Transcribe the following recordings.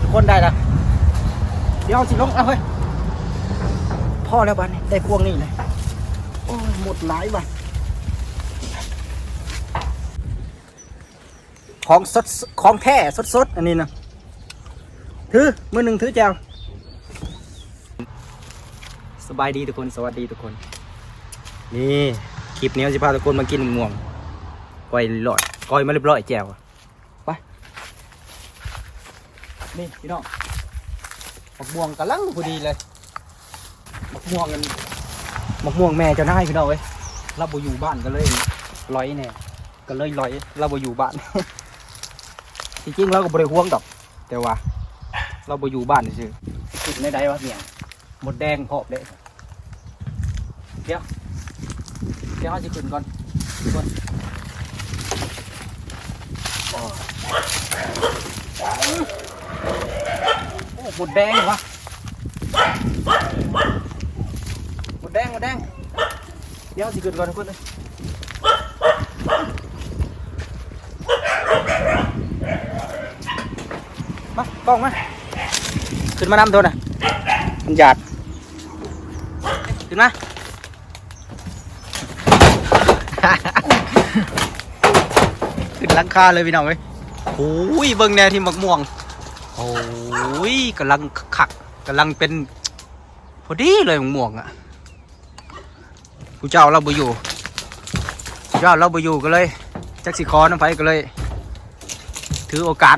ทุกคนได้ละเดี๋ยวเอาสิลงเอาเฮ้ยพ่อแล้วบ้านนี้ได้พวงนี่เลยโอ้ยหมดหลายบ้านของสดของแท้สดสดๆอันนี้นะถือมือหนึ่งถือแจวสบายดีทุกคนสวัสดีทุกคน นี่ คลิปนี้จะพาทุกคนมากินม่วงก้อยลอย ก้อยมาเรียบร้อยแจวไป นี่พี่น้องมักม่วงกำลังพอดีเลยมักม่วงกันมักม่วงแม่เจะได้พี่น้องเอ้ยเราบ่อยู่บ้านก็เลยลอยเนี่ยก็เลยลอยเราบ่อยู่บ้าน จริงๆเราก็บริห่วงดอก แต่ว่า เราบ่อยู่บ้านซื่อๆติดในใดวะเนี่ยหมดแดงพอบเด้เดี๋ยวเดี๋ยวเราจะขึ้นก่อนก่อนโอ้ โอ้หมดแดงเหรอวะหมดแดงหมดแดง เดี๋ยวเราจะขึ้นก่อนทุกคนเลยมากล้องมาขึ้นมานำตัวน่ะมันหยาดขึ้นมา ขึ้นลังคาเลยพี่น้องเว้ย โอ้ยเบิ่งแนวที่มักม่วงโอ้ยกำลังขักกำลังเป็นพอดีเลยมักม่วงอะผู้เจ้าเราบ่อยู่ผู้เจ้าเราบ่อยู่ก็เลยจักสิคอน้ำไฟก็เลย ถือโอกาส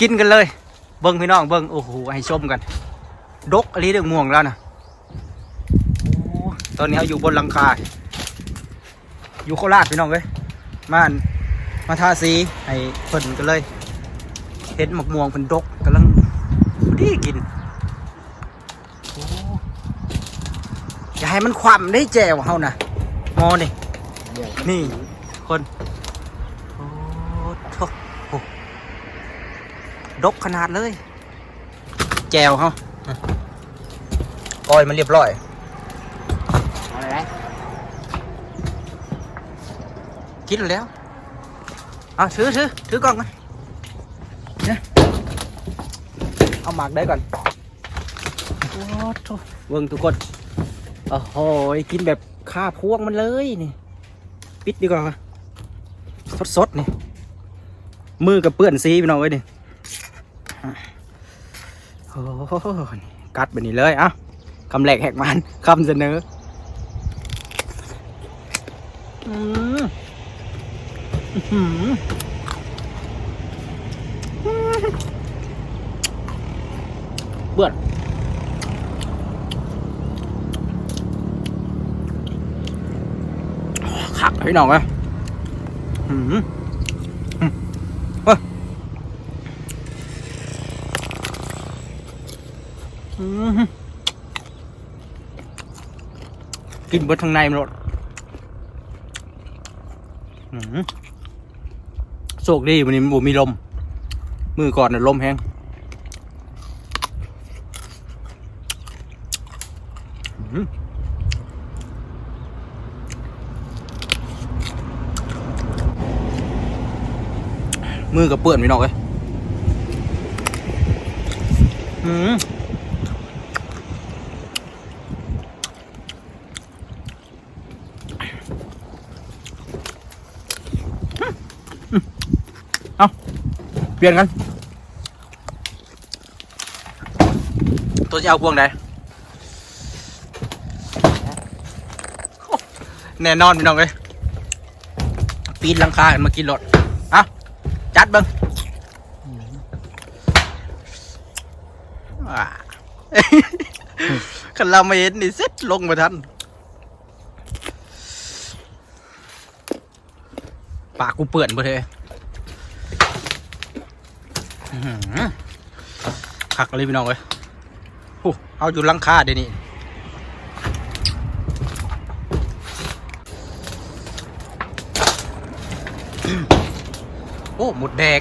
กินกันเลย เบิ่งพี่น้องเบิ่งโอ้โหให้ชมกัน ดกอะไรเรื่องม่วงแล้วนะตอนนี้เราอยู่บนหลังคา อยู่โคราชพี่น้องเว้ยมาอัน มาทาสีให้เพิ่นกันเลยเห็นหมกม่วงเป็นดกกำลังพอดีกินโอ้อย่าให้มันความได้แจวเฮานะมอนี่นี่คนโอ้โถโอ้ดกขนาดเลย แจวเฮาก้อยมันเรียบร้อยอะไรนะกินแล้วเอาถือถือถือกล้องกันเนี่ยเอาหมากได้ก่อนโอ้โถเบิ่งทุกคนโอ้โหกินแบบข้าพวงมันเลยนี่ ปิดดีกว่าสดสดนี่มือกับเปื้อนซีพี่น้องเอ้ยนี่โอ้โหนี่กัดแบบนี้เลยเอะคำแรกแหกมันคำเสนอ อืม เบื่อขักพี่น้องอะอืมอืมเว้ยกินเบิดทางในมันหมดอืม โชคดีวันนี้บ่มีลม มือก่อนน่ะลมแห้งมือกับเปื้อนพี่น้องเอ้ยอืม เปลี่ยนกันตัวจะเอาพวงไหนโอ้แน่นอนพี่น้องเอ้ยปีนหลังคาให้มากินรถอะจัดเบิ้งอ่าคันเราไม่เห็นนี่เซ็ตลงมาทัน ปากกูเปื่อนหมดเลย อื้อหือคักเลยพี่น้องเอ้ยโอ้เอาอยู่ลังคาเดี๋ยวนี้โอ้ หมดแดง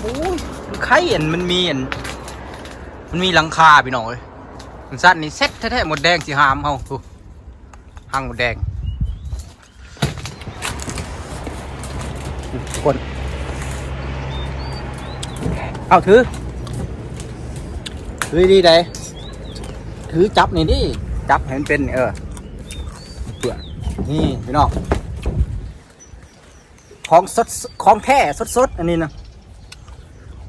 โอ้ยมันไข่อันมันมีอันมันมีหลังคาพี่น้องเอ้ยมันสั้นนี่เซ็ตแท้ๆหมดแดงสิหามเฮาหางหมดแดงคน เอาถือ ถือดีได้ถือจับนี่ดิจับให้มันเป็นเออเปลือกนี่พี่น้องของสดของแท้สดสดๆอันนี้นะ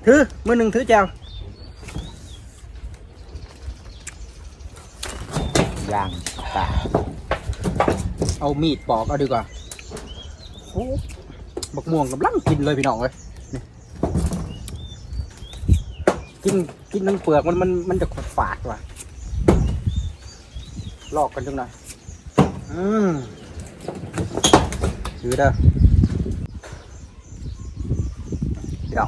ถือมือหนึ่งถือแจวย่างตาเอามีดปอกเอาดีกว่าโอ้บักม่วงกำลังกินเลยพี่น้องเลยนี่ กินกินทั้งเปลือกมันมันมันจะขดฝาดว่ะลอกกันจังหน่อยอืมถือเด้อเดี๋ยว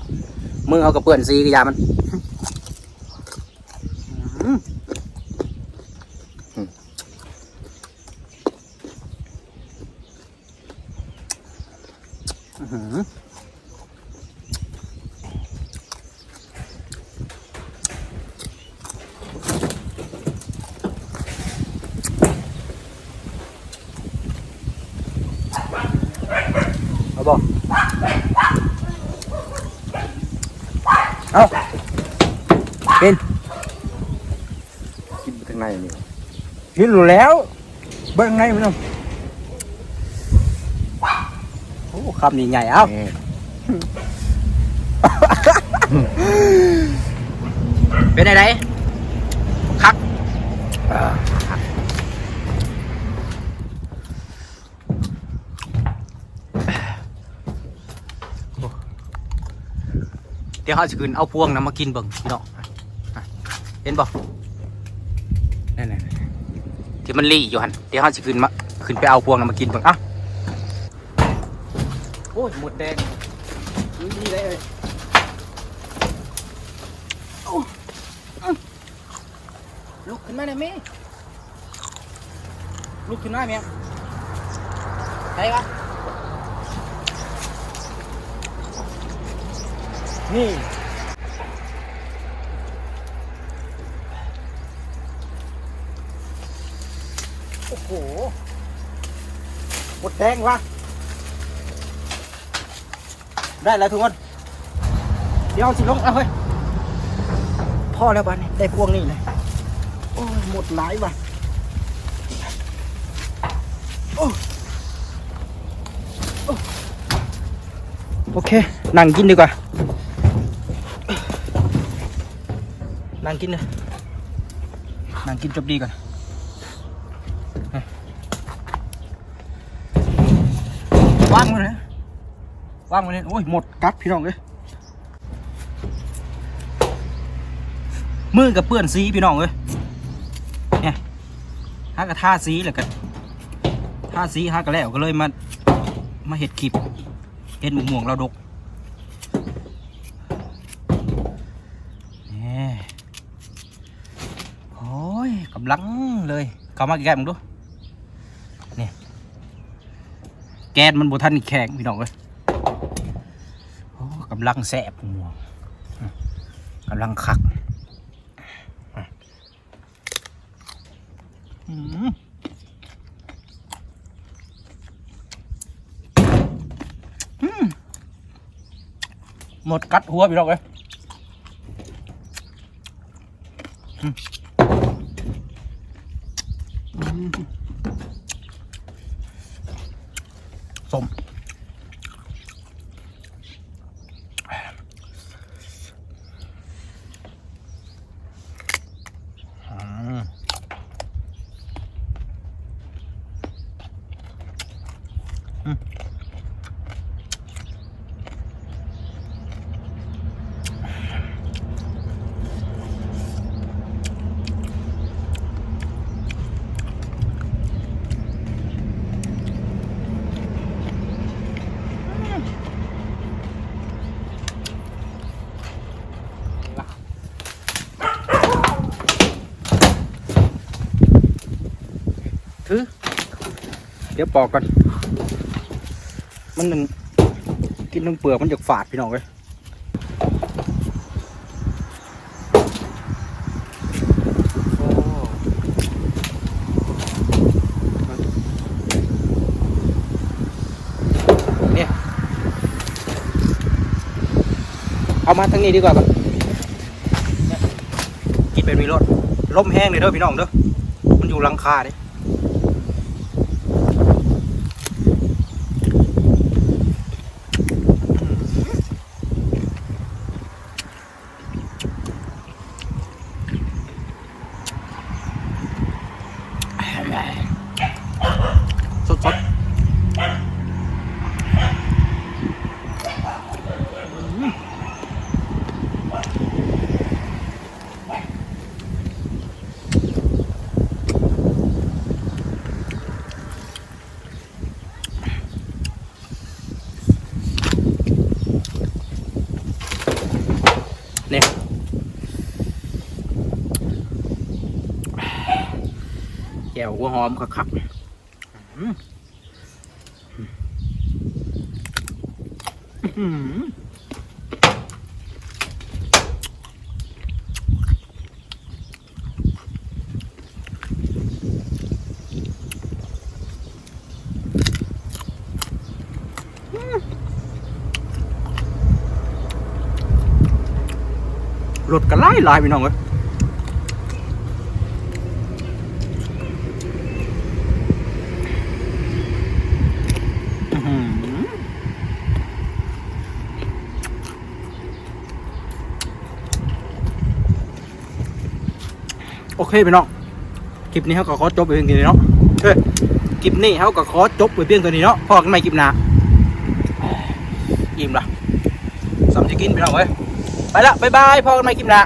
มือเอากระเปื่อนซีกระยามันอืมอื้อหือเอาบ่ เอากินกินข้างในนี่กินอยู่แล้วเบิ่งไงมันเอาโอ้คำนี้ใหญ่เอ้านี่เป็นไงไดคัก ดี๋ยวเขาจะขึ้นเอาพวงนะมากินเบิ่งพี่น้องอะเห็นบ่นั่นๆๆที่มันรีอยู่หันเดี๋ยวเขาจะขึ้นมาขึ้นไปเอาพวงนะมากินเบิ่งอะโอ้ยหมดแดงนี่ได้เลยลุกขึ้นมาหน่อยแม่ลุกขึ้นมาแม่ใช่ปะ นี่โอ้โหหมดแดงวะได้แล้วทุกคน เดี๋ยวเอาสิลง เอาเฮ้ยพ่อแล้วบ้านนี้ได้พวงนี่เลย โอ้ยหมดหลายว่ะโอ้โอเค นั่งกินดีกว่า นั่งกินเลยนั่งกินจบดีก่อนว่างเลยว่างเลยโอ้ยหมดกัดพี่น้องเลยมือกับเปื้อนสีพี่น้องเลยเนี่ยฮักกะท่าสีแล้วกันท่าสีฮักกะแล้วก็เลยมามาเห็ดคลิปเห็ดหมกม่วงเราดกนี่โอ้ยกำลัง เลย เขามาใกล้ๆมึงดูนี่แกนมันบทันอีกแข็งพี่น้องเอ้ยกำลังแสบหมวงกำลังคักอืมอืมหมดกัดหัวพี่น้องเลย Mm-hmm. ถือเดี๋ยวปอกก่อนมันนั่นกินน้ำเปลือกมันจะฝาดพี่น้องเลยโอ้เนี่ยเข้ามาทางนี้ดีกว่าปะกินเป็นมีรถลมแห้งเลยเด้อพี่น้องเด้อมันอยู่ลังคาเด้ ส ก้วหัวหอมคักๆอืมอื้อหือรถกันไล่ลายพี่น้องเอ้ย โอเคพี่น้องคลิปนี้เขาก็ขอจบไปเพียงเท่านี้เนาะเฮ้ยคลิปนี้เขาก็ขอจบไปเพียงเท่านี้เนาะพอกันใหม่คลิปหน้าอิ่มละสำจะกินพี่น้องเว้ยไปละบ๊ายบายพอกันใหม่คลิปหน้า